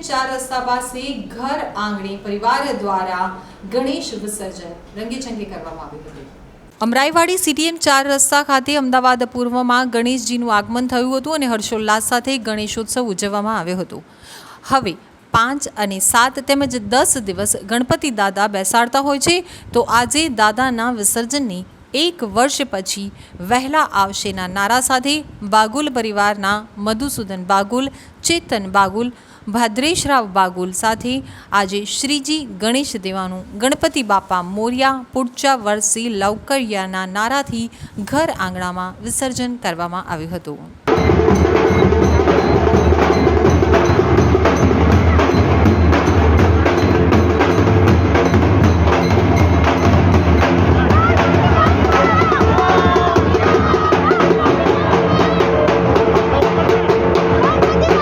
ચાર રસ્તા પાસે ઘર આંગણે પરિવાર દ્વારા ગણેશ વિસર્જન, રંગેચંગે કરવામાં આવ્યું હતું. અમરાઈવાડી સીટીએમ ચાર રસ્તા ખાતે અમદાવાદ પૂર્વમાં ગણેશજીનું આગમન થયું હતું અને હર્ષોલ્લાસ સાથે ગણેશોત્સવ ઉજવવામાં આવ્યો હતો. હવે પાંચ અને સાત તેમજ દસ દિવસ ગણપતિ દાદા બેસાડતા હોય છે, તો આજે દાદાના વિસર્જનની એક વર્ષ પછી વહેલા આવશેના નારા સાથે બાગુલ પરિવારના મધુસૂદન બાગુલ, ચેતન બાગુલ, ભાદ્રેશરાવ બાગુલ સાથે આજે શ્રીજી ગણેશ દેવાનું ગણપતિ બાપા મોર્યા પુડચા વર્ષી લવકરિયાના નારાથી ઘર આંગણામાં વિસર્જન કરવામાં આવ્યું હતું.